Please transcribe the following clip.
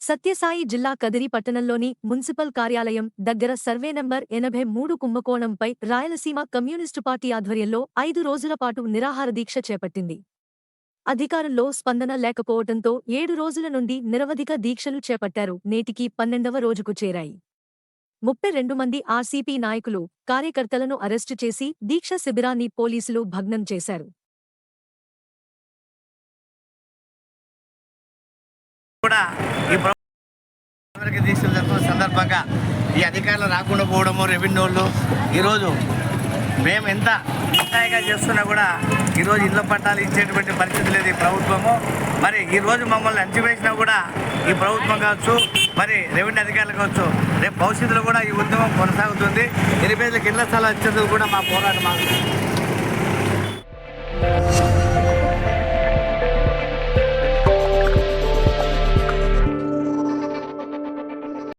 సత్యసాయి జిల్లా కదిరి పట్టణంలోని మున్సిపల్ కార్యాలయం దగ్గర సర్వే నంబర్ ఎనభై మూడు కుంభకోణంపై రాయలసీమ కమ్యూనిస్టు పార్టీ ఆధ్వర్యంలో ఐదు రోజుల పాటు నిరాహార దీక్ష చేపట్టింది. అధికారంలో స్పందన లేకపోవడంతో ఏడు రోజుల నుండి నిరవధిక దీక్షలు చేపట్టారు. నేటికి పన్నెండవ రోజుకు చేరాయి. ముప్పై రెండు మంది ఆర్సీపీ నాయకులు కార్యకర్తలను అరెస్టు చేసి దీక్ష శిబిరాన్ని పోలీసులు భగ్నం చేశారు. కూడా ఈ ప్రభుత్వం దీక్షలు జరుపుకున్న సందర్భంగా ఈ అధికారులు రాకుండా పోవడము రెవెన్యూ వాళ్ళు. ఈరోజు మేము ఎంత నిస్సాయిగా చేస్తున్నా కూడా ఈరోజు ఇళ్ళ పట్టాలు ఇచ్చేటువంటి పరిస్థితి లేదు ఈ ప్రభుత్వము. మరి ఈరోజు మమ్మల్ని అంచివేసినా కూడా ఈ ప్రభుత్వం కావచ్చు మరి రెవెన్యూ అధికారులు కావచ్చు రేపు భవిష్యత్తులో కూడా ఈ ఉద్యమం కొనసాగుతుంది. ఎనిమిది ఇళ్ళ స్థలాలు ఇచ్చేందుకు కూడా మా పోరాటం మాకు